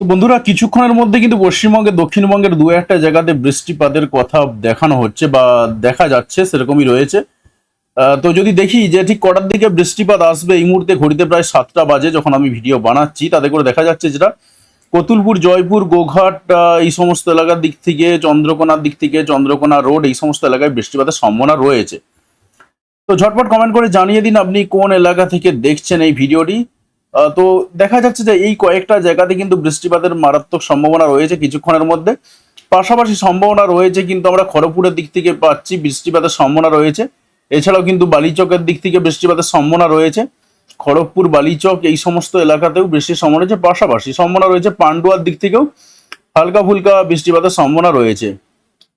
বন্ধুরা, কিছুক্ষণের মধ্যে কিন্তু পশ্চিমবঙ্গের, দক্ষিণবঙ্গের দু একটা জায়গাতে বৃষ্টিপাতের কথা দেখানো হচ্ছে বা দেখা যাচ্ছে, সেরকমই রয়েছে। তো যদি দেখি যে ঠিক কটার দিকে বৃষ্টিপাত আসবে, এই মুহূর্তে ঘড়িতে প্রায় সাতটা বাজে যখন আমি ভিডিও বানাচ্ছি, তাতে করে দেখা যাচ্ছে যেটা কতুলপুর, জয়পুর, গোঘাট এই সমস্ত এলাকার দিক থেকে, চন্দ্রকোনার দিক থেকে, চন্দ্রকোনা রোড, এই সমস্ত এলাকায় বৃষ্টিপাতের সম্ভাবনা রয়েছে। তো ঝটপট কমেন্ট করে জানিয়ে দিন আপনি কোন এলাকা থেকে দেখছেন এই ভিডিওটি। তো দেখা যাচ্ছে যে এই কয়েকটা জায়গাতে কিন্তু বৃষ্টিপাতের মারাত্মক সম্ভাবনা রয়েছে কিছুক্ষণের মধ্যে। পাশাপাশি সম্ভাবনা রয়েছে কিন্তু আমরা খড়গপুরের দিক থেকে পাচ্ছি বৃষ্টিপাতের সম্ভাবনা রয়েছে। এছাড়াও কিন্তু বালিচকের দিক থেকে বৃষ্টিপাতের সম্ভাবনা রয়েছে। খড়গপুর, বালিচক এই সমস্ত এলাকাতেও বৃষ্টির সম্ভাবনা রয়েছে। পাশাপাশি সম্ভাবনা রয়েছে পান্ডুয়ার দিক থেকেও হালকা ফুলকা বৃষ্টিপাতের সম্ভাবনা রয়েছে।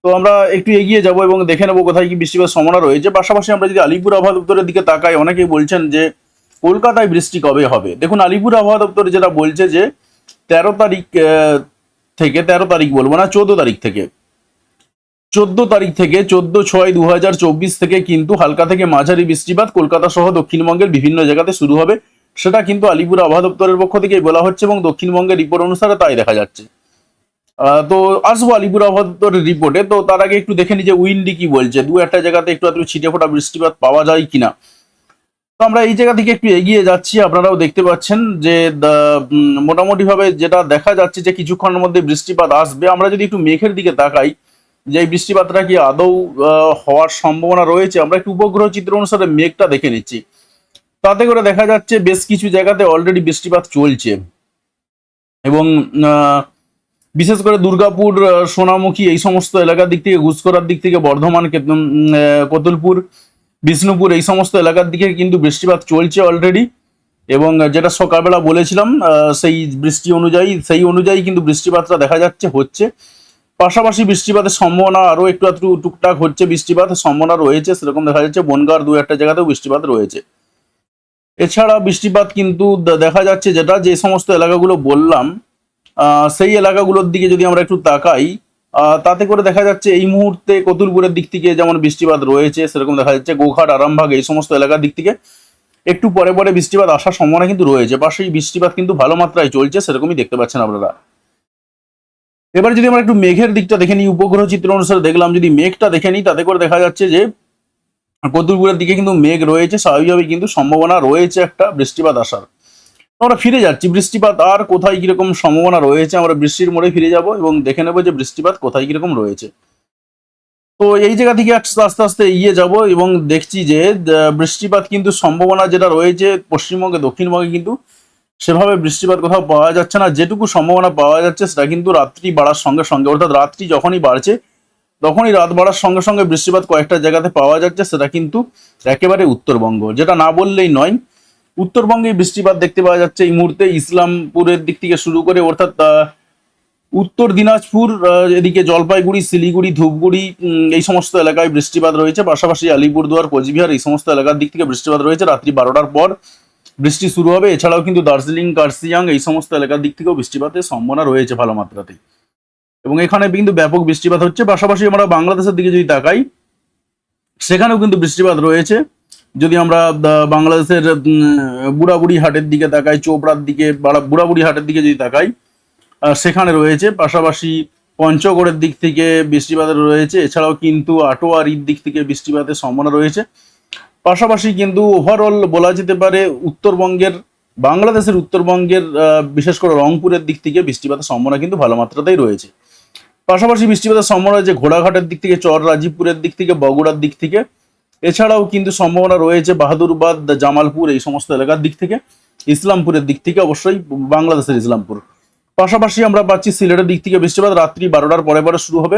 তো আমরা একটু এগিয়ে যাব এবং দেখে নেব কোথায় কি বৃষ্টিপাতের সম্ভাবনা রয়েছে। পাশাপাশি আমরা যদি আলিপুর আবহাওয়া দপ্তরের দিকে তাকাই, অনেকেই বলছেন যে কলকাতায় বৃষ্টি কবে হবে? দেখুন, আলিপুর আবহাওয়া দপ্তর যেটা বলছে যে, তেরো তারিখ থেকে তেরো তারিখ বলব না, চোদ্দ তারিখ থেকে। চোদ্দ তারিখ থেকে চোদ্দ ছয় দু থেকে কিন্তু হালকা থেকে মাঝারি বৃষ্টিপাত কলকাতা সহ দক্ষিণবঙ্গের বিভিন্ন জায়গাতে শুরু হবে। সেটা কিন্তু আলিপুর আবহাওয়া দপ্তরের পক্ষ থেকেই বলা হচ্ছে এবং দক্ষিণবঙ্গের রিপোর্ট অনুসারে তাই দেখা যাচ্ছে। তো আসব আলিপুর আবহাওয়া দপ্তরের রিপোর্টে তো তার আগে একটু দেখে নি যে উইন্ডি কি বলছে। দু একটা জায়গাতে একটু একটু ছিটে ফোটা বৃষ্টিপাত পাওয়া যায় কিনা। আমরা এই জায়গা থেকে একটু এগিয়ে যাচ্ছি, আপনারাও দেখতে পাচ্ছেন যে মোটামুটি ভাবে যেটা দেখা যাচ্ছে যে কিছুক্ষণের মধ্যে বৃষ্টিপাত আসবে। আমরা যদি একটু মেঘের দিকে তাকাই, যে বৃষ্টিপাতটা কি আদৌ হওয়ার সম্ভাবনা রয়েছে, আমরা একটু উপগ্রহ চিত্র অনুসারে মেঘটা দেখে নিচ্ছি। তাতে করে দেখা যাচ্ছে বেশ কিছু জায়গাতে অলরেডি বৃষ্টিপাত চলছে। এবং বিশেষ করে দুর্গাপুর সোনামুখী, এই সমস্ত এলাকার দিক থেকে ঘুষকরার দিক থেকে, বর্ধমান কতুলপুর বিষ্ণুপুর, এই সমস্ত এলাকার দিকে কিন্তু বৃষ্টিপাত চলছে অলরেডি এবং যেটা সকালবেলা বলেছিলাম সেই বৃষ্টি অনুযায়ী, সেই অনুযায়ী কিন্তু বৃষ্টিপাতটা দেখা যাচ্ছে, হচ্ছে। পাশাপাশি বৃষ্টিপাতের সম্ভাবনা আরও একটু একটু টুকটাক হচ্ছে বৃষ্টিপাতের সম্ভাবনা রয়েছে, সেরকম দেখা যাচ্ছে। বনগাঁর দু একটা জায়গাতেও বৃষ্টিপাত রয়েছে। এছাড়া বৃষ্টিপাত কিন্তু দেখা যাচ্ছে যেটা, যে সমস্ত এলাকাগুলো বললাম সেই এলাকাগুলোর দিকে যদি আমরা একটু তাকাই তাতে করে দেখা যাচ্ছে এই মুহূর্তে কতুলপুরের দিক থেকে যেমন বৃষ্টিপাত রয়েছে, সেরকম দেখা যাচ্ছে গোঘাট, আরামবাগ এই সমস্ত এলাকার দিক থেকে একটু পরে পরে বৃষ্টিপাত আসার সম্ভাবনা কিন্তু রয়েছে। পাশেই বৃষ্টিপাত কিন্তু ভালো মাত্রায় চলছে, সেরকমই দেখতে পাচ্ছেন আপনারা। এবার যদি আমরা একটু মেঘের দিকটা দেখে নিই, উপগ্রহ চিত্র অনুসারে দেখলাম, যদি মেঘটা দেখে নিই, তাতে করে দেখা যাচ্ছে যে কতুলপুরের দিকে কিন্তু মেঘ রয়েছে, স্বাভাবিকভাবেই কিন্তু সম্ভাবনা রয়েছে একটা বৃষ্টিপাত আসার। আমরা ফিরে যাচ্ছি। বৃষ্টিপাত আর কোথায় কীরকম সম্ভাবনা রয়েছে, আমরা বৃষ্টির মোড়ে ফিরে যাব এবং দেখে নেব যে বৃষ্টিপাত কোথায় কীরকম রয়েছে। তো এই জায়গা থেকে আস্তে আস্তে এগিয়ে যাব এবং দেখছি যে বৃষ্টিপাত কিন্তু সম্ভাবনা যেটা রয়েছে পশ্চিমবঙ্গে, দক্ষিণবঙ্গে কিন্তু সেভাবে বৃষ্টিপাত কোথাও পাওয়া যাচ্ছে না। যেটুকু সম্ভাবনা পাওয়া যাচ্ছে সেটা কিন্তু রাত্রি বাড়ার সঙ্গে সঙ্গে, অর্থাৎ রাত্রি যখনই বাড়ছে, তখনই রাত বাড়ার সঙ্গে সঙ্গে বৃষ্টিপাত কয়েকটা জায়গাতে পাওয়া যাচ্ছে, সেটা কিন্তু একেবারে উত্তরবঙ্গ, যেটা না বললেই নয়। উত্তরবঙ্গে বৃষ্টিপাত দেখতে পাওয়া যাচ্ছে। এই মুহূর্তে ইসলামপুরের দিক থেকে শুরু করে অর্থাৎ উত্তর দিনাজপুর এদিকে জলপাইগুড়ি, শিলিগুড়ি, ধূপগুড়ি এই সমস্ত এলাকায় বৃষ্টিপাত রয়েছে। পাশাপাশি আলিপুরদুয়ার, কোচবিহার এই সমস্ত এলাকার দিক থেকে বৃষ্টিপাত রয়েছে। রাত্রি বারোটার পর বৃষ্টি শুরু হবে। এছাড়াও কিন্তু দার্জিলিং কার্সিয়াং এই সমস্ত এলাকার দিক থেকেও বৃষ্টিপাতের সম্ভাবনা রয়েছে ভালো মাত্রাতে এবং এখানে কিন্তু ব্যাপক বৃষ্টিপাত হচ্ছে। পাশাপাশি আমরা বাংলাদেশের দিকে যদি তাকাই, সেখানেও কিন্তু বৃষ্টিপাত রয়েছে। যদি আমরা বাংলাদেশের বুড়াবুড়ি হাটের দিকে তাকাই, চোপড়ার দিকে বুড়াবুড়ি হাটের দিকে যদি তাকাই সেখানে রয়েছে পাশাপাশি পঞ্চগড়ের দিক থেকে বৃষ্টিপাত রয়েছে, এছাড়াও কিন্তু আটোয়ারির দিক থেকে বৃষ্টিপাতের সম্ভাবনা রয়েছে। পাশাপাশি কিন্তু ওভারঅল বলা যেতে পারে, উত্তরবঙ্গের, বাংলাদেশের উত্তরবঙ্গের বিশেষ করে রংপুরের দিক থেকে বৃষ্টিপাতের সম্ভাবনা কিন্তু ভালো মাত্রাতেই রয়েছে। পাশাপাশি বৃষ্টিপাতের সম্ভাবনা রয়েছে ঘোড়াঘাটের দিক থেকে চর রাজীবপুরের দিক থেকে, বগুড়ার দিক থেকে এছাড়াও কিন্তু সম্ভাবনা রয়েছে বাহাদুরবাদ, জামালপুর এই সমস্ত এলাকার দিক থেকে, ইসলামপুরের দিক থেকে অবশ্যই বাংলাদেশের ইসলামপুর। পাশাপাশি আমরা পাচ্ছি সিলেটের দিক থেকে বৃষ্টিপাত, রাত্রি বারোটার পরে পরে শুরু হবে।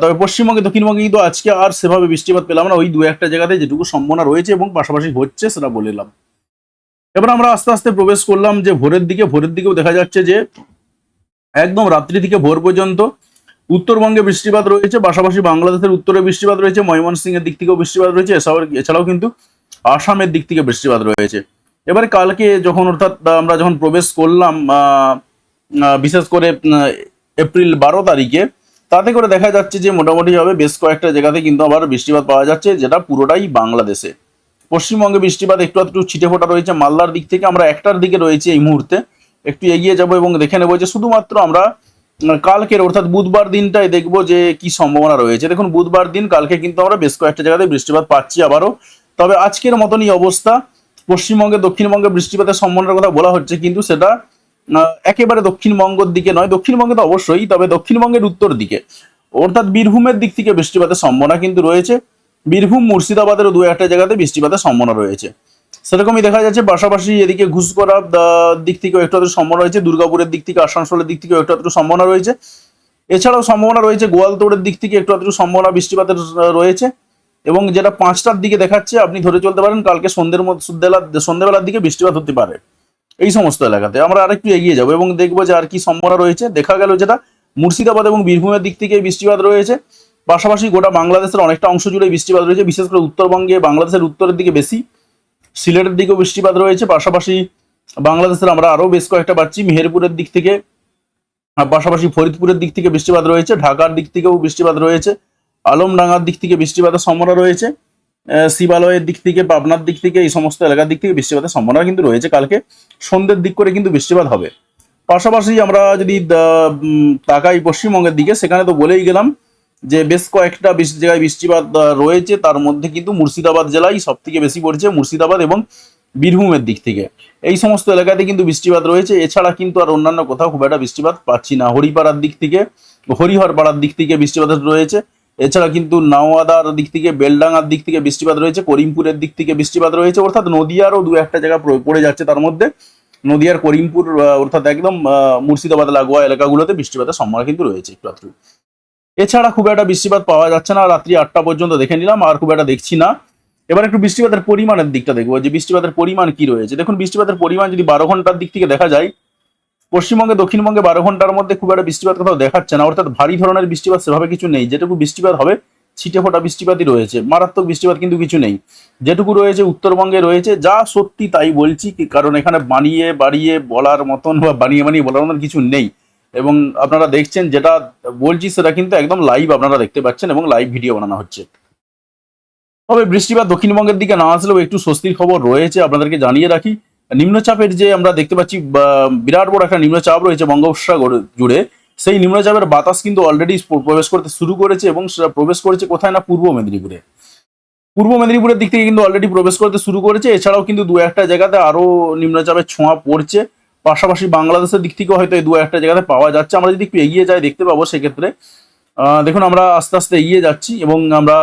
তবে পশ্চিমবঙ্গে, দক্ষিণবঙ্গে কিন্তু আজকে আর সেভাবে বৃষ্টিপাত পেলাম না, ওই দু একটা জায়গাতে যেটুকু সম্ভাবনা রয়েছে এবং পাশাপাশি হচ্ছে সেটা বলে এলাম। এবার আমরা আস্তে আস্তে প্রবেশ করলাম যে ভোরের দিকে, ভোরের দিকেও দেখা যাচ্ছে যে একদম রাত্রি থেকে ভোর পর্যন্ত উত্তরবঙ্গে বৃষ্টিপাত রয়েছে, পাশাপাশি বাংলাদেশের উত্তরে বৃষ্টিপাত রয়েছে, ময়মনসিংহের দিক থেকেও বৃষ্টিপাত রয়েছে, এছাড়াও কিন্তু আসামের দিক থেকে বৃষ্টিপাত রয়েছে। এবারে কালকে যখন অর্থাৎ আমরা যখন প্রবেশ করলাম বিশেষ করে এপ্রিল বারো তারিখে, তাতে করে দেখা যাচ্ছে যে মোটামুটিভাবে বেশ কয়েকটা জায়গাতে কিন্তু আবার বৃষ্টিপাত পাওয়া যাচ্ছে, যেটা পুরোটাই বাংলাদেশে। পশ্চিমবঙ্গে বৃষ্টিপাত একটু একটু ছিটে ফোটা রয়েছে, মালদার দিক থেকে আমরা একটার দিকে রয়েছে এই মুহূর্তে। একটু এগিয়ে যাব এবং দেখে নেব যে শুধুমাত্র আমরা কালকের অর্থাৎ বুধবার দিনটাই দেখব যে কি সম্ভাবনা রয়েছে। দেখুন, বুধবার দিন, কালকে কিন্তু আমরা বেশ কয়েকটা জায়গাতে বৃষ্টিপাত পাচ্ছি আবারও। তবে আজকের মতনই অবস্থা। পশ্চিমবঙ্গে, দক্ষিণবঙ্গে বৃষ্টিপাতের সম্ভাবনার কথা বলা হচ্ছে, কিন্তু সেটা একেবারে দক্ষিণবঙ্গের দিকে নয়। দক্ষিণবঙ্গে তো অবশ্যই, তবে দক্ষিণবঙ্গের উত্তর দিকে। অর্থাৎ বীরভূমের দিক থেকে বৃষ্টিপাতের সম্ভাবনা কিন্তু রয়েছে। বীরভূম মুর্শিদাবাদেরও দু একটা জায়গাতে বৃষ্টিপাতের সম্ভাবনা রয়েছে। সেরকমই দেখা যাচ্ছে, পাশাপাশি এদিকে ঘুষকরা দিক থেকেও একটু আধটু সম্ভাবনা রয়েছে, দুর্গাপুরের দিক থেকে, আসানসোলের দিক থেকেও একটু আধটু সম্ভাবনা রয়েছে। এছাড়াও সম্ভাবনা রয়েছে, গোয়ালতোড়ের দিক থেকে একটু আধটু সম্ভাবনা বৃষ্টিপাতের রয়েছে। এবং যেটা পাঁচটার দিকে দেখাচ্ছে, আপনি ধরে চলতে পারেন, কালকে সন্ধ্যের মধ্যে সন্ধ্যেবেলার দিকে বৃষ্টিপাত হতে পারে। এই সমস্ত এলাকাতে। আমরা আরেকটু এগিয়ে যাব এবং দেখব যে আর কি সম্ভাবনা রয়েছে। দেখা গেল যেটা, মুর্শিদাবাদ এবং বীরভূমের দিক থেকে বৃষ্টিপাত রয়েছে। পাশাপাশি গোটা বাংলাদেশের অনেকটা অংশ জুড়ে বৃষ্টিপাত রয়েছে, বিশেষ করে উত্তরবঙ্গে, বাংলাদেশের উত্তরের দিকে বেশি। সিলেটের দিকেও বৃষ্টিপাত রয়েছে, পাশাপাশি বাংলাদেশের আমরা আরও বেশ কয়েকটা পাচ্ছি মেহেরপুরের দিক থেকে পাশাপাশি ফরিদপুরের দিক থেকে বৃষ্টিপাত রয়েছে, ঢাকার দিক থেকেও বৃষ্টিপাত রয়েছে, আলমডাঙ্গার দিক থেকে বৃষ্টিপাতের সম্ভাবনা রয়েছে শিবালয়ের দিক থেকে, পাবনার দিক থেকে, এই সমস্ত এলাকার দিক থেকে বৃষ্টিপাতের সম্ভাবনা কিন্তু রয়েছে। কালকে সন্ধ্যের দিক করে কিন্তু বৃষ্টিপাত হবে। পাশাপাশি আমরা যদি তাকাই পশ্চিমবঙ্গের দিকে, সেখানে তো বলেই গেলাম যে বেশ কয়েকটা জায়গায় বৃষ্টিপাত রয়েছে, তার মধ্যে কিন্তু মুর্শিদাবাদ জেলায় সব থেকে বেশি পড়ছে, মুর্শিদাবাদ এবং বীরভূমের দিক থেকে। এই সমস্ত এলাকাতে কিন্তু বৃষ্টিপাত রয়েছে, এছাড়া কিন্তু আর অন্যান্য কোথাও খুব একটা বৃষ্টিপাত পাচ্ছি না। হরিপাড়ার দিক থেকে হরিহর পাড়ার দিক থেকে বৃষ্টিপাত রয়েছে, এছাড়া কিন্তু নাওয়াদার দিক থেকে, বেলডাঙ্গার দিক থেকে বৃষ্টিপাত রয়েছে, করিমপুরের দিক থেকে বৃষ্টিপাত রয়েছে, অর্থাৎ নদিয়ারও দু একটা জায়গা পড়ে- যাচ্ছে তার মধ্যে। নদিয়ার করিমপুর অর্থাৎ একদম মুর্শিদাবাদ লাগোয়া এলাকাগুলোতে বৃষ্টিপাতের সম্ভাবনা কিন্তু রয়েছে একটু এছাড়া খুব একটা বৃষ্টিপাত পাওয়া যাচ্ছে না। রাত্রি আটটা পর্যন্ত দেখে নিলাম, আর খুব একটা দেখছি না। এবার একটু বৃষ্টিপাতের পরিমাণের দিকটা দেখব, যে বৃষ্টিপাতের পরিমাণ কি রয়েছে। দেখুন, বৃষ্টিপাতের পরিমাণ যদি বারো ঘণ্টার দিক থেকে দেখা যায়, পশ্চিমবঙ্গে, দক্ষিণবঙ্গে বারো ঘণ্টার মধ্যে খুব একটা বৃষ্টিপাত কোথাও দেখাচ্ছে না। অর্থাৎ ভারী ধরনের বৃষ্টিপাত সেভাবে কিছু নেই। যেটুকু বৃষ্টিপাত হবে, ছিটে ফোটা বৃষ্টিপাতই রয়েছে। মারাত্মক বৃষ্টিপাত কিন্তু কিছু নেই। যেটুকু রয়েছে, উত্তরবঙ্গে রয়েছে, যা সত্যি তাই বলছি, কারণ এখানে বানিয়ে, বাড়িয়ে বলার মতন বা বানিয়ে বানিয়ে বলার মতন কিছু নেই। এবং আপনারা দেখছেন যেটা বলছি, সেটা কিন্তু একদম লাইভ আপনারা দেখতে পাচ্ছেন এবং লাইভ ভিডিও বানানো হচ্ছে। তবে বৃষ্টিপাত দক্ষিণবঙ্গের দিকে না আসলেও একটু স্বস্তির খবর রয়েছে, আপনাদেরকে জানিয়ে রাখি। নিম্নচাপের যে আমরা দেখতে পাচ্ছি বিরাট বড় একটা নিম্নচাপ রয়েছে বঙ্গোপসাগর জুড়ে। সেই নিম্নচাপের বাতাস কিন্তু অলরেডি প্রবেশ করতে শুরু করেছে এবং সেটা প্রবেশ করেছে কোথায় না পূর্ব মেদিনীপুরে। পূর্ব মেদিনীপুরের দিক থেকে কিন্তু অলরেডি প্রবেশ করতে শুরু করেছে। এছাড়াও কিন্তু দু একটা জায়গাতে আরও নিম্নচাপের ছোঁয়া পড়ছে। পাশাপাশি বাংলাদেশের দিক থেকেও হয়তো এই দু একটা জায়গাতে পাওয়া যাচ্ছে। আমরা যদি একটু এগিয়ে যাই, দেখতে পাবো সেক্ষেত্রে। দেখুন, আমরা আস্তে আস্তে এগিয়ে যাচ্ছি এবং আমরা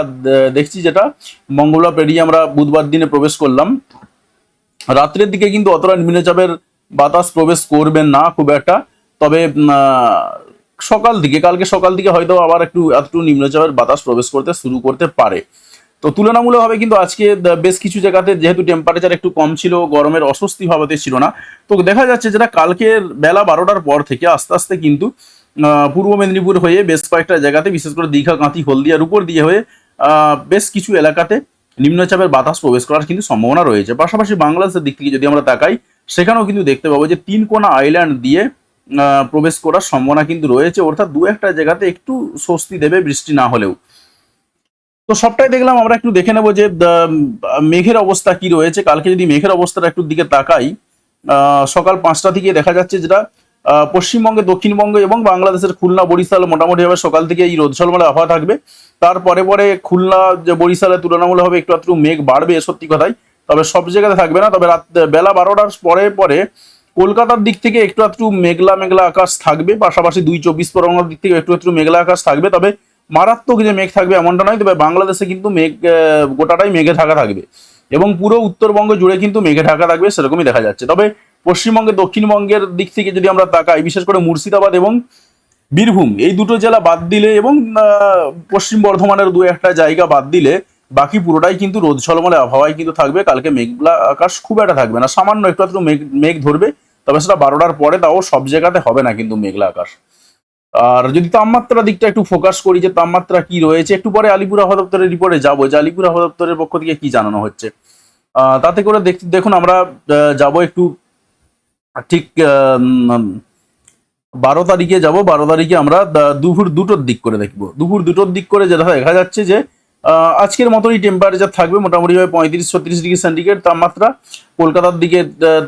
দেখছি যেটা মঙ্গলবার পেরিয়ে আমরা বুধবার দিনে প্রবেশ করলাম। রাত্রের দিকে কিন্তু অতটা নিম্নচাপের বাতাস প্রবেশ করবে না খুব একটা। তবে সকাল দিকে, কালকে সকাল দিকে হয়তো আবার একটু একটু নিম্নচাপের বাতাস প্রবেশ করতে শুরু করতে পারে। তো তুলনামূলকভাবে কিন্তু আজকে বেশ কিছু জায়গাতে যেহেতু টেম্পারেচার একটু কম ছিল, গরমের অস্বস্তি ভাবতে ছিল না। তো দেখা যাচ্ছে যেটা কালকের বেলা বারোটার পর থেকে আস্তে আস্তে কিন্তু পূর্ব মেদিনীপুর হয়ে বেশ কয়েকটা জায়গাতে, বিশেষ করে দীঘা, কাঁথি হলদিয়ার উপর দিয়ে হয়ে বেশ কিছু এলাকাতে নিম্নচাপের বাতাস প্রবেশ করার কিন্তু সম্ভাবনা রয়েছে। পাশাপাশি বাংলাদেশের দিক থেকে যদি আমরা তাকাই, সেখানেও কিন্তু দেখতে পাবো যে তিন কোনা আইল্যান্ড দিয়ে প্রবেশ করার সম্ভাবনা কিন্তু রয়েছে। অর্থাৎ দু একটা জায়গাতে একটু স্বস্তি দেবে বৃষ্টি না হলেও। তো সবটাই দেখলাম, আমরা একটু দেখে নেব যে মেঘের অবস্থা কি রয়েছে। কালকে যদি মেঘের অবস্থাটা একটু দিকে তাকাই সকাল পাঁচটা থেকে দেখা যাচ্ছে যেটা পশ্চিমবঙ্গে, দক্ষিণবঙ্গে এবং বাংলাদেশের খুলনা, বরিশাল মোটামুটিভাবে সকাল থেকে এই রোদ ঝলমলে আবহাওয়া থাকবে। তারপরে পরে খুলনা, যে বরিশালে তুলনামূলকভাবে একটু একটু মেঘ বাড়বে সত্যি কথাই। তবে সব জায়গাতে থাকবে না, তবে রাত, বেলা বারোটার পরে পরে কলকাতার দিক থেকে একটু একটু মেঘলা মেঘলা আকাশ থাকবে। পাশাপাশি দুই চব্বিশ পরগনার দিক থেকে একটু একটু মেঘলা আকাশ থাকবে। তবে মারাত্মক যে মেঘ থাকবে এমনটা নয়, তবে বাংলাদেশে কিন্তু মেঘ গোটাটাই মেঘে ঢাকা থাকবে এবং পুরো উত্তরবঙ্গ জুড়ে কিন্তু মেঘে ঢাকা থাকবে সেরকমই দেখা যাচ্ছে। তবে পশ্চিমবঙ্গে দক্ষিণবঙ্গের দিক থেকে যদি আমরা তাকাই, বিশেষ করে মুর্শিদাবাদ এবং বীরভূম, এই দুটো জেলা বাদ দিলে এবং পশ্চিম বর্ধমানের দু একটা জায়গা বাদ দিলে বাকি পুরোটাই কিন্তু রোদ ঝলমলে আবহাওয়ায় কিন্তু থাকবে। কালকে মেঘলা আকাশ খুব একটা থাকবে না। সামান্য একটু মেঘ মেঘ ধরবে, তবে সেটা বারোটার পরে তাও সব জায়গাতে হবে না কিন্তু মেঘলা আকাশ। আর যদি তাপমাত্রা দিকটা একটু ফোকাস করি যে তাপমাত্রা কি রয়েছে, একটু পরে আলিপুর আবহাওয়া দপ্তরের রিপোর্টে যাব। যে আলিপুর আবহাওয়া দপ্তরের পক্ষ থেকে কি জানানো হচ্ছে? তাতে করে দেখ- দেখুন আমরা যাব একটু ঠিক বারো তারিখে যাব। বারো তারিখে আমরা দুপুর দুটোর দিক করে দেখব। দুপুর দুটোর দিক করে যেটা দেখা যাচ্ছে যে আজকের মতনই টেম্পারেচার থাকবে মোটামুটি মোটামুটিভাবে পঁয়ত্রিশ ছত্রিশ ডিগ্রি সেন্টিগ্রেড তাপমাত্রা। কলকাতার দিকে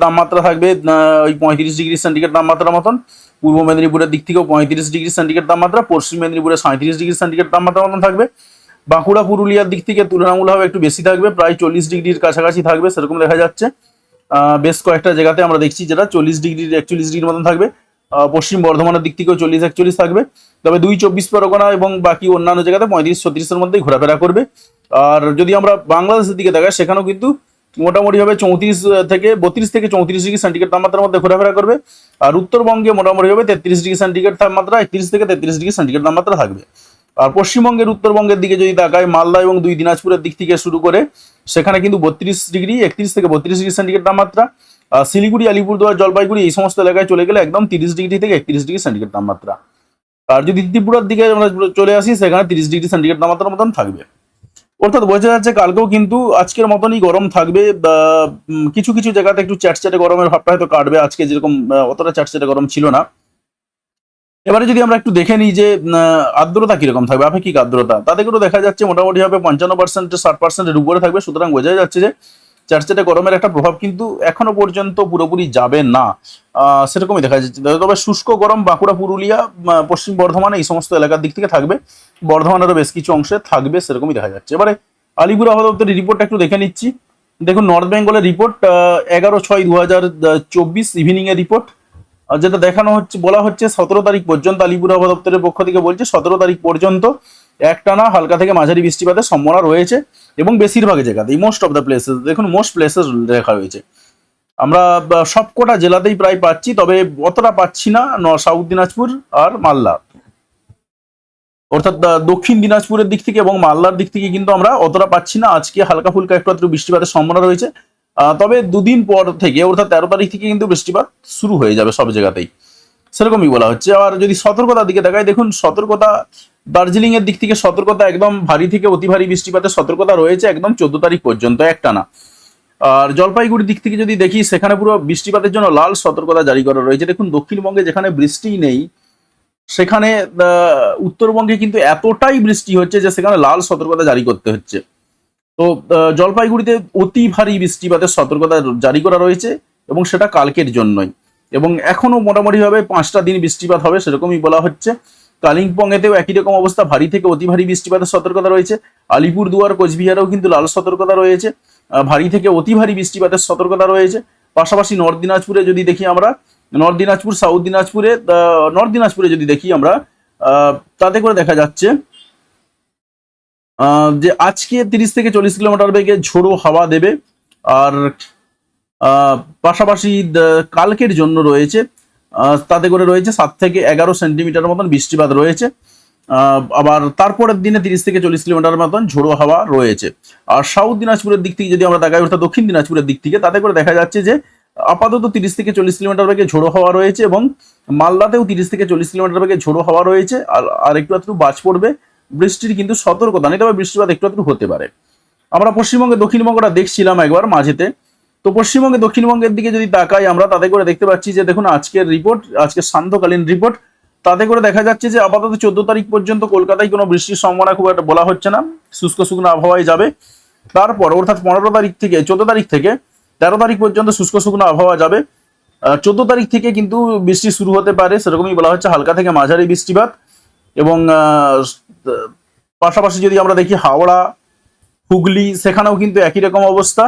তাপমাত্রা থাকবে ওই পঁয়ত্রিশ ডিগ্রি সেন্টিগ্রেড তাপমাত্রা মতন। পূর্ব মেদিনীপুরের দিক থেকেও পঁয়ত্রিশ ডিগ্রি সেন্টিগ্রেড তাপমাত্রা, পশ্চিম মেদিনীপুরে সাঁত্রিশ ডিগ্রি সেন্টিগ্রেড তাপমাত্রা মতন থাকবে। বাঁকুড়া, পুরুলিয়ার দিক থেকে তুলনামূলকভাবে একটু বেশি থাকবে, প্রায় চল্লিশ ডিগ্রির কাছাকাছি থাকবে, সেরকম দেখা যাচ্ছে। বেশ কয়েকটা জায়গাতে আমরা দেখছি যেটা চল্লিশ ডিগ্রি একচল্লিশ ডিগ্রির মতন থাকবে। পশ্চিম বর্ধমানের দিক থেকেও চল্লিশ একচল্লিশ থাকবে। তবে দুই চব্বিশ পরগনা এবং বাকি অন্যান্য জায়গাতে পঁয়ত্রিশ ছত্রিশের মধ্যেই ঘোরাফেরা করবে। আর যদি আমরা বাংলাদেশের দিকে দেখাই সেখানেও কিন্তু মোটামুটিভাবে চৌত্রিশ থেকে বত্রিশ থেকে চৌত্রিশ ডিগ্রি সেন্টিগ্রেড তাপমাত্রার মধ্যে ঘোরাফেরা করবে। আর উত্তরবঙ্গে মোটামুটিভাবে তেত্রিশ ডিগ্রি সেন্টিগ্রেড তাপমাত্রা, একত্রিশ থেকে তেত্রিশ ডিগ্রি সেন্টিগ্রেড তাপমাত্রা থাকবে। আর পশ্চিমবঙ্গের উত্তরবঙ্গের দিকে যদি তাকায় মালদা এবং দুই দিনাজপুরের দিক থেকে শুরু করে, সেখানে কিন্তু বত্রিশ ডিগ্রি, একত্রিশ থেকে বত্রিশ ডিগ্রি সেন্টিগ্রেড তাপমাত্রা। শিলিগুড়ি, আলিপুরদুয়ার, জলপাইগুড়ি এই সমস্ত এলাকায় চলে গেলে একদম তিরিশ ডিগ্রি থেকে একত্রিশ ডিগ্রি সেন্টিগ্রেড তাপমাত্রা। আর যদি ত্রিপুরার দিকে আমরা চলে আসি, সেখানে তিরিশ ডিগ্রি সেন্টিগ্রেড তাপমাত্রার মতন থাকবে। অর্থাৎ বোঝা যাচ্ছে কালকেও কিন্তু আজকের মতনই গরম থাকবে কিছু কিছু জায়গাতে একটু চ্যাটচ্যাটে গরমের ভাবটা হয়তো কাটবে, আজকে যেরকম অতটা চ্যাটচ্যাটে গরম ছিল না। এবারে যদি আমরা একটু দেখে নিই যে আর্দ্রতা কীরকম থাকবে, আপেক্ষিক আর্দ্রতা, তাতে করে দেখা যাচ্ছে মোটামুটি হবে পঞ্চান্ন পার্সেন্ট ষাট পার্সেন্টের উপরে থাকবে। সুতরাং বোঝা যাচ্ছে যে চ্যাটচ্যাটে গরমের একটা প্রভাব কিন্তু এখনও পর্যন্ত পুরোপুরি যাবে না। সেরকমই দেখা যাচ্ছে। তবে শুষ্ক গরম বাঁকুড়া, পুরুলিয়া পশ্চিম বর্ধমানে এই সমস্ত এলাকার দিক থেকে থাকবে। বর্ধমানেরও বেশ কিছু অংশে থাকবে, সেরকমই দেখা যাচ্ছে। এবারে আলিপুর আবহাওয়া রিপোর্টটা একটু দেখে নিচ্ছি। দেখুন, নর্থ বেঙ্গলের রিপোর্ট এগারো ছয় দু হাজার চব্বিশ ইভিনিং এর রিপোর্ট। যেটা দেখানো হচ্ছে, বলা হচ্ছে সতেরো তারিখ পর্যন্ত আলিপুর আবহাওয়া দপ্তরের পক্ষ থেকে বলছে, সতেরো তারিখ পর্যন্ত একটানা হালকা থেকে মাঝারি বৃষ্টিপাতের সম্ভাবনা রয়েছে এবং বেশিরভাগ জায়গাতেই মোস্ট অফ দ্য প্লেসেস দেখুন মোস্ট প্লেসেস লেখা রয়েছে। আমরা সবকটা জেলাতেই প্রায় পাচ্ছি, তবে অতটা পাচ্ছি না সাউথ দিনাজপুর আর মালদা। অর্থাৎ দক্ষিণ দিনাজপুরের দিক থেকে এবং মালদার দিক থেকে কিন্তু আমরা অতটা পাচ্ছি না, আজকে হালকা ফুলকা একটু বৃষ্টিপাতের সম্ভাবনা রয়েছে। তবে দুদিন পর থেকে, অর্থাৎ তেরো তারিখ থেকে কিন্তু বৃষ্টিপাত শুরু হয়ে যাবে সব জায়গাতেই। সেরকমই বলা হচ্ছে আর যদি সতর্কতার দিকে দেখায় দেখুন সতর্কতা দার্জিলিং এর দিক থেকে সতর্কতা একদম ভারী থেকে অতি ভারী বৃষ্টিপাতের সতর্কতা রয়েছে একদম চোদ্দ তারিখ পর্যন্ত একটানা। আর জলপাইগুড়ির দিক থেকে যদি দেখি, সেখানে পুরো বৃষ্টিপাতের জন্য লাল সতর্কতা জারি করা রয়েছে। দেখুন, দক্ষিণবঙ্গে যেখানে বৃষ্টি নেই, সেখানে উত্তরবঙ্গে কিন্তু এতটাই বৃষ্টি হচ্ছে যে সেখানে লাল সতর্কতা জারি করতে হচ্ছে। তো জলপাইগুড়িতে অতি ভারী বৃষ্টিপাতের সতর্কতা জারি করা রয়েছে এবং সেটা কালকের জন্যই। এবং এখনও মোটামুটিভাবে পাঁচটা দিন বৃষ্টিপাত হবে, সেরকমই বলা হচ্ছে। কালিম্পংয়েতেও একই রকম অবস্থা। ভারী থেকে অতি ভারী বৃষ্টিপাতের সতর্কতা রয়েছে। আলিপুরদুয়ার, কোচবিহারেও কিন্তু লাল সতর্কতা রয়েছে। ভারী থেকে অতি ভারী বৃষ্টিপাতের সতর্কতা রয়েছে। পাশাপাশি নর্থ দিনাজপুরে যদি দেখি আমরা, নর্থ দিনাজপুর, সাউথ দিনাজপুরে নর্থ দিনাজপুরে যদি দেখি আমরা তাতে করে দেখা যাচ্ছে যে আজকে তিরিশ থেকে চল্লিশ কিলোমিটার বেগে ঝোড়ো হাওয়া দেবে। আর পাশাপাশি কালকের জন্য রয়েছে তাতে করে রয়েছে সাত থেকে এগারো সেন্টিমিটার মতন বৃষ্টিপাত রয়েছে। আবার তারপরের দিনে তিরিশ থেকে চল্লিশ কিলোমিটার মতন ঝোড়ো হাওয়া রয়েছে। আর সাউথ দিনাজপুরের দিক থেকে যদি আমরা তাকাই, অর্থাৎ দক্ষিণ দিনাজপুরের দিক থেকে, তাতে করে দেখা যাচ্ছে যে আপাতত তিরিশ থেকে চল্লিশ কিলোমিটার বেগে ঝোড়ো হাওয়া রয়েছে এবং মালদাতেও তিরিশ থেকে চল্লিশ কিলোমিটার বেগে ঝোড়ো হাওয়া রয়েছে। আর আর একটু একটু বাজ পড়বে, বৃষ্টির কিন্তু সতর্কতা নেই তবে বৃষ্টিপাত একটু একটু হতে পারে। আমরা পশ্চিমবঙ্গে দক্ষিণবঙ্গটা দেখছিলাম একবার মাঝেতে। তো পশ্চিমবঙ্গে দক্ষিণবঙ্গের দিকে যদি তাকাই আমরা, তাতে করে দেখতে পাচ্ছি যে, দেখুন, আজকের রিপোর্ট আজকের সান্ধ্যকালীন রিপোর্ট তাতে করে দেখা যাচ্ছে যে, আপাতত চোদ্দ তারিখ পর্যন্ত কলকাতায় কোনো বৃষ্টির সম্ভাবনা খুব একটা বলা হচ্ছে না। শুষ্ক শুকনো আবহাওয়ায় যাবে। তারপর, অর্থাৎ পনেরো তারিখ থেকে, চোদ্দ তারিখ থেকে, তেরো তারিখ পর্যন্ত শুষ্ক শুকনো আবহাওয়া যাবে। চোদ্দ তারিখ থেকে কিন্তু বৃষ্টি শুরু হতে পারে, সেরকমই বলা হচ্ছে হালকা থেকে মাঝারি বৃষ্টিপাত। এবং পাশাপাশি যদি আমরা দেখি হাওড়া, হুগলি, সেখানেও কিন্তু একই রকম অবস্থা।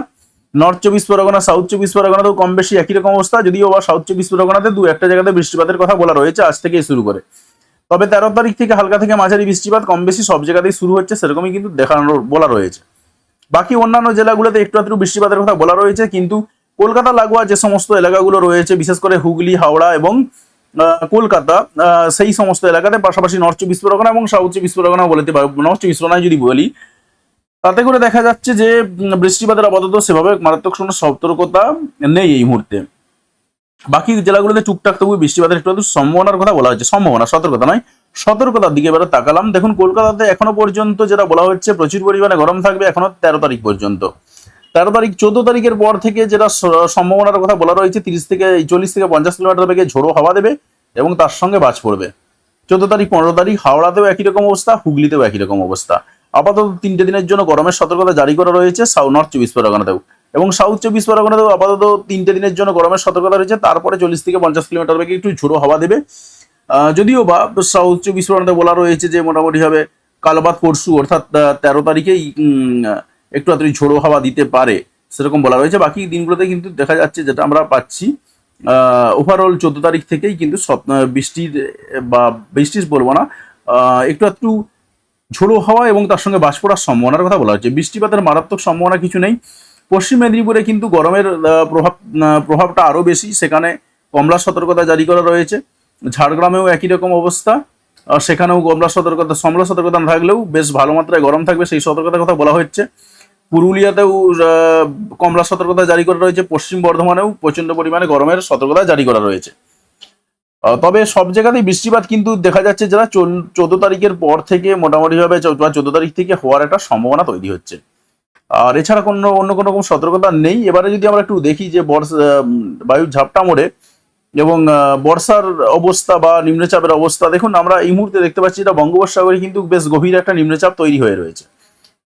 নর্থ চব্বিশ পরগনা সাউথ চব্বিশ পরগনাতেও কম বেশি একই রকম অবস্থা, যদিও বা সাউথ চব্বিশ পরগনাতে দু একটা জায়গাতে বৃষ্টিপাতের কথা বলা রয়েছে, আজ থেকে শুরু করে। তবে তেরো তারিখ থেকে হালকা থেকে মাঝারি বৃষ্টিপাত, কম বেশি সব জায়গাতেই শুরু হচ্ছে, সেরকমই কিন্তু দেখানো বলা রয়েছে। বাকি অন্যান্য জেলাগুলোতে একটু একটু বৃষ্টিপাতের কথা বলা রয়েছে, কিন্তু কলকাতা, লাগোয়া যে সমস্ত এলাকাগুলো রয়েছে, বিশেষ করে হুগলি, হাওড়া এবং কলকাতা সেই সমস্ত এলাকাতে পাশাপাশি নর্থ চব্বিশ পরগনা এবং সাউথ চব্বিশ পরগনা বলতে পারব নর্থ চব্বিশ পরগনায় যদি বলি তাতে করে দেখা যাচ্ছে যে বৃষ্টিপাতের আপাতত সেভাবে মারাত্মক কোনো সতর্কতা নেই এই মুহূর্তে। বাকি জেলাগুলোতে টুকটাক তবু বৃষ্টিপাতের একটু সম্ভাবনার কথা বলা হচ্ছে। সম্ভাবনা, সতর্কতা নয়, সতর্কতার দিকে এবারে তাকালাম। দেখুন, কলকাতাতে এখনও পর্যন্ত যেটা বলা হচ্ছে, প্রচুর পরিমাণে গরম থাকবে এখনও তেরো তারিখ পর্যন্ত। তেরো তারিখ, চোদ্দ তারিখের পর থেকে যেটা সম্ভাবনার কথা বলা রয়েছে, তিরিশ থেকে চল্লিশ থেকে পঞ্চাশ কিলোমিটার বেগে ঝোড়ো হাওয়া দেবে এবং তার সঙ্গে বাজ পড়বে। চোদ্দ তারিখ, পনেরো তারিখ, হাওড়াতেও একই রকম অবস্থা, হুগলিতেও একই রকম অবস্থা। আপাতত তিনটে দিনের জন্য গরমের সতর্কতা জারি করা রয়েছে সাউ নর্থ চব্বিশ পরগনাতেও। এবং সাউথ চব্বিশ পরগনাতেও আপাতত তিনটে দিনের জন্য গরমের সতর্কতা রয়েছে, তারপরে চল্লিশ থেকে পঞ্চাশ কিলোমিটার বেগে একটু ঝোড়ো হাওয়া দেবে। যদিও বা সাউথ চব্বিশ পরগনাতে বলা রয়েছে যে মোটামুটি হবে কাল বাদ পরশু অর্থাৎ তেরো তারিখেই একটু আত্রি ঝোড়ো হাওয়া দিতে পারে, সেরকম বলা রয়েছে। বাকি দিনগুলোতে কিন্তু দেখা যাচ্ছে যেটা আমরা পাচ্ছি ওভারঅল চোদ্দ তারিখ থেকেই কিন্তু বৃষ্টির, বা বৃষ্টির বলব না একটু একটু ঝোড়ো হাওয়া এবং তার সঙ্গে বাস পড়ার সম্ভাবনার কথা বলা হচ্ছে। বৃষ্টিপাতের মারাত্মক সম্ভাবনা কিছু নেই। পশ্চিম মেদিনীপুরে কিন্তু গরমের প্রভাব প্রভাবটা আরও বেশি। সেখানে কমলা সতর্কতা জারি করা রয়েছে। ঝাড়গ্রামেও একই রকম অবস্থা। সেখানেও কমলা সতর্কতা সমলা সতর্কতা না থাকলেও বেশ ভালো মাত্রায় গরম থাকবে সেই সতর্কতার কথা বলা হচ্ছে। পুরুলিয়াতেও কমলা সতর্কতা জারি করা রয়েছে। পশ্চিম বর্ধমানেও প্রচণ্ড পরিমাণে গরমের সতর্কতা জারি করা রয়েছে। তবে সব জায়গাতেই বৃষ্টিপাত কিন্তু দেখা যাচ্ছে যারা চোদ্দ তারিখের পর থেকে মোটামুটিভাবে চোদ্দ তারিখ থেকে হওয়ার একটা সম্ভাবনা তৈরি হচ্ছে। আর এছাড়া কোনো, অন্য কোনো রকম সতর্কতা নেই। এবারে যদি আমরা একটু দেখি যে বর্ষা বায়ুর ঝাপটা মোড়ে এবং বর্ষার অবস্থা বা নিম্নচাপের অবস্থা, দেখুন আমরা এই মুহূর্তে দেখতে পাচ্ছি এটা বঙ্গোপসাগরে কিন্তু বেশ গভীর একটা নিম্নচাপ তৈরি হয়ে রয়েছে।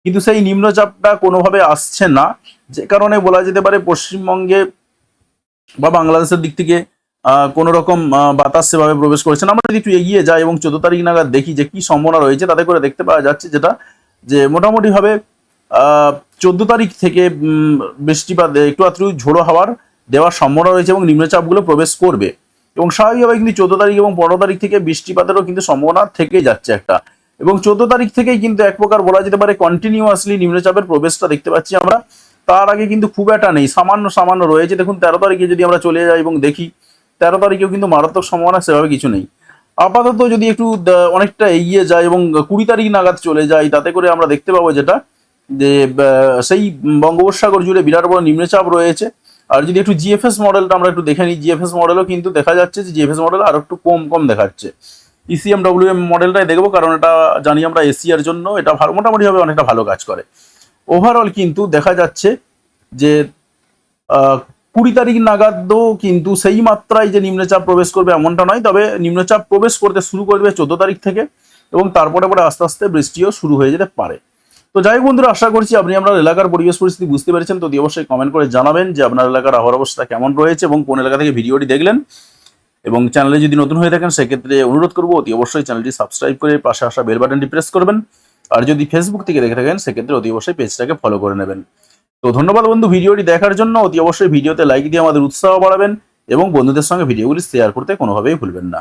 কিন্তু সেই নিম্নচাপটা কোনোভাবে আসছে না। যে কারণে বলা যেতে পারে পশ্চিমবঙ্গে বা বাংলাদেশের দিক থেকে কোনো রকম বাতাস সেভাবে প্রবেশ করেছে না। আমরা যদি একটু এগিয়ে যাই এবং চোদ্দ তারিখ নাগাদ দেখি যে কি সম্ভাবনা রয়েছে, তাতে করে দেখতে পাওয়া যাচ্ছে যেটা, যে মোটামুটিভাবে চোদ্দ তারিখ থেকে বৃষ্টিপাত, একটু আত্রু ঝোড়ো হাওয়ার দেওয়ার সম্ভাবনা রয়েছে এবং নিম্নচাপগুলো প্রবেশ করবে। এবং স্বাভাবিকভাবে কিন্তু চোদ্দ তারিখ এবং পনেরো তারিখ থেকে বৃষ্টিপাতেরও কিন্তু সম্ভাবনা থেকে যাচ্ছে একটা। এবং চোদ্দ তারিখ থেকেই কিন্তু এক প্রকার বলা যেতে পারে কন্টিনিউয়াসলি নিম্নচাপের প্রবেশটা দেখতে পাচ্ছি আমরা। তার আগে কিন্তু খুব একটা নেই, সামান্য সামান্য রয়েছে। দেখুন, তেরো তারিখে যদি আমরা চলে যাই এবং দেখি তেরো তারিখেও কিন্তু মারাত্মক সম্ভাবনা, সেভাবে কিছু নেই। আপাতত যদি একটু অনেকটা এগিয়ে যায় এবং কুড়ি তারিখ নাগাদ চলে যায়, তাতে করে আমরা দেখতে পাবো যেটা, যে সেই বঙ্গোপসাগর জুড়ে বিরাট বড় নিম্নচাপ রয়েছে। আর যদি একটু জিএফএস মডেলটা আমরা একটু দেখে নিই জিএফএস মডেলও কিন্তু দেখা যাচ্ছে যে জিএফএস মডেল আর একটু কম কম দেখাচ্ছে। ইসিএম ইসিএম ডব্লিউএম মডেলটাই দেখব, কারণ এটা জানি আমরা এশিয়ার জন্য, এটা ভালো মোটামুটিভাবে অনেকটা ভালো কাজ করে। ওভারঅল কিন্তু দেখা যাচ্ছে যে কুড়ি তারিখ নাগাদও কিন্তু সেই মাত্রায় যে নিম্নচাপ প্রবেশ করবে এমনটা নয়, তবে নিম্নচাপ প্রবেশ করতে শুরু করবে চোদ্দ তারিখ থেকে এবং তারপরে পরে আস্তে আস্তে বৃষ্টিও শুরু হয়ে যেতে পারে। তো যাই বন্ধুরা, আশা করছি আপনি আপনার এলাকার পরিবেশ পরিস্থিতি বুঝতে পেরেছেন, তো অবশ্যই কমেন্ট করে জানাবেন যে আপনার এলাকার আবহাওয়ার অবস্থা কেমন রয়েছে এবং কোন এলাকা থেকে ভিডিওটি দেখলেন। এবং চ্যানেলে যদি নতুন হয়ে থাকেন, সেক্ষেত্রে অনুরোধ করব, অতি অবশ্যই চ্যানেলটি সাবস্ক্রাইব করে পাশে আসা বেল বাটনটি প্রেস করবেন। আর যদি ফেসবুক থেকে দেখে থাকেন, সেক্ষেত্রে অতি অবশ্যই পেজটাকে ফলো করে নেবেন। তো ধন্যবাদ বন্ধু, ভিডিওটি দেখার জন্য। অতি অবশ্যই ভিডিওতে লাইক দিয়ে আমাদের উৎসাহ বাড়াবেন এবং বন্ধুদের সঙ্গে ভিডিওগুলি শেয়ার করতে কোনোভাবেই ভুলবেন না।